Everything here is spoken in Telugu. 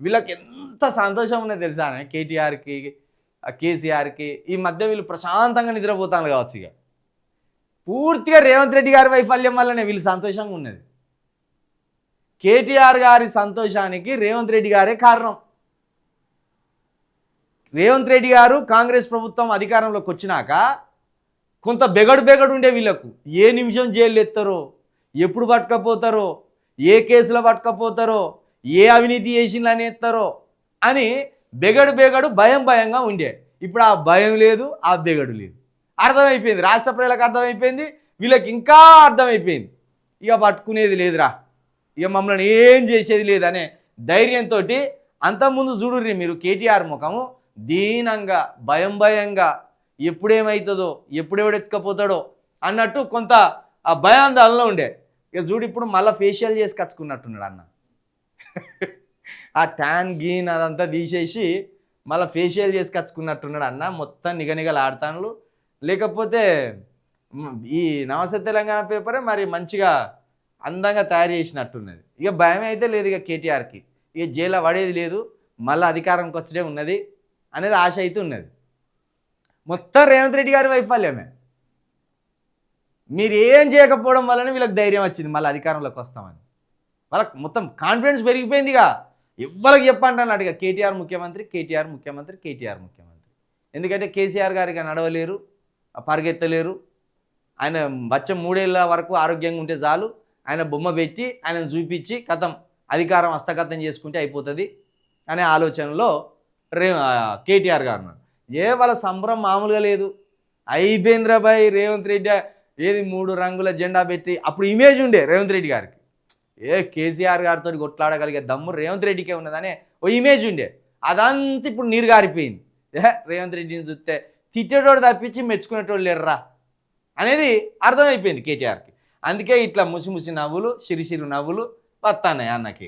వీళ్ళకి ఎంత సంతోషం ఉన్నది తెలుసా కేటీఆర్కి కేసీఆర్కి. ఈ మధ్య వీళ్ళు ప్రశాంతంగా నిద్రపోతాను కావచ్చు ఇక. పూర్తిగా రేవంత్ రెడ్డి గారి వైఫల్యం వల్లనే వీళ్ళు సంతోషంగా ఉన్నది. కేటీఆర్ గారి సంతోషానికి రేవంత్ రెడ్డి గారే కారణం. రేవంత్ రెడ్డి గారు కాంగ్రెస్ ప్రభుత్వం అధికారంలోకి వచ్చినాక కొంత బెగడు బెగడు ఉండే వీళ్ళకు. ఏ నిమిషం జైలు ఎత్తారో ఎప్పుడు పట్టుకపోతారో ఏ కేసులో పట్టుకపోతారో ఏ అవినీతి చేసిందని ఎత్తారో అని బెగడు బెగడు భయం భయంగా ఉండే. ఇప్పుడు ఆ భయం లేదు ఆ బెగడు లేదు. అర్థమైపోయింది రాష్ట్ర ప్రజలకు అర్థమైపోయింది వీళ్ళకి ఇంకా అర్థమైపోయింది. ఇక పట్టుకునేది లేదురా. ఇక మమ్మల్ని ఏం చేసేది లేదనే ధైర్యంతో అంతకుముందు చూడుర్రి మీరు కేటీఆర్ ముఖము దీనంగా భయం భయంగా ఎప్పుడేమవుతుందో ఎప్పుడెవడెత్తుకపోతాడో అన్నట్టు కొంత ఆ భయాందోళనలో ఉండే. ఇక చూడు ఇప్పుడు మళ్ళీ ఫేషియల్ చేసి కచ్చుకున్నట్టున్నాడు అన్న. ఆ ట్యాన్ గీన్ అదంతా తీసేసి మళ్ళీ ఫేషియల్ చేసి కచ్చుకున్నట్టున్నాడు అన్న. మొత్తం నిగనిగలు ఆడతాను లేకపోతే ఈ నమస్తే తెలంగాణ పేపరే మరి మంచిగా అందంగా తయారు చేసినట్టున్నది. ఇక భయం అయితే లేదు ఇక కేటీఆర్కి. ఇక జైల్లో పడేది లేదు. మళ్ళీ అధికారంకి వచ్చడే ఉన్నది అనేది ఆశ అయితే ఉన్నది. మొత్తం రేవంత్ రెడ్డి గారి వైఫల్యమే. మీరు ఏం చేయకపోవడం వల్లనే వీళ్ళకి ధైర్యం వచ్చింది మళ్ళీ అధికారంలోకి వస్తామని. వాళ్ళకి మొత్తం కాన్ఫిడెన్స్ పెరిగిపోయిందిగా. ఎవ్వరికి చెప్పంటున్నాడు ఇక కేటీఆర్ ముఖ్యమంత్రి కేటీఆర్ ముఖ్యమంత్రి కేటీఆర్ ముఖ్యమంత్రి. ఎందుకంటే కేసీఆర్ గారు ఇక నడవలేరు పరిగెత్తలేరు. ఆయన వచ్చే మూడేళ్ళ వరకు ఆరోగ్యంగా ఉంటే చాలు. ఆయన బొమ్మ పెట్టి ఆయనను చూపించి కథం అధికారం హస్తగతం చేసుకుంటే అయిపోతుంది అనే ఆలోచనలో రే కేటీఆర్ గారు ఉన్నారు. ఏ వాళ్ళ సంబరం మామూలుగా లేదు. అయిపోయింద్రాబాయ్ రేవంత్ రెడ్డి ఏది మూడు రంగుల జెండా పెట్టి అప్పుడు ఇమేజ్ ఉండే రేవంత్ రెడ్డి గారికి. ఏ కేసీఆర్ గారితో కొట్లాడగలిగే దమ్ము రేవంత్ రెడ్డికే ఉన్నదనే ఓ ఇమేజ్ ఉండే. అదంతా ఇప్పుడు నీరు గారిపోయింది. ఏ రేవంత్ రెడ్డిని చూస్తే తిట్టేటోడు తప్పించి మెచ్చుకునేటోళ్ళు లేర్రా అనేది అర్థమైపోయింది కేటీఆర్కి. అందుకే ఇట్లా ముసి ముసి నవ్వులు సిరిసిరి నవ్వులు వస్తాయి అన్నకి.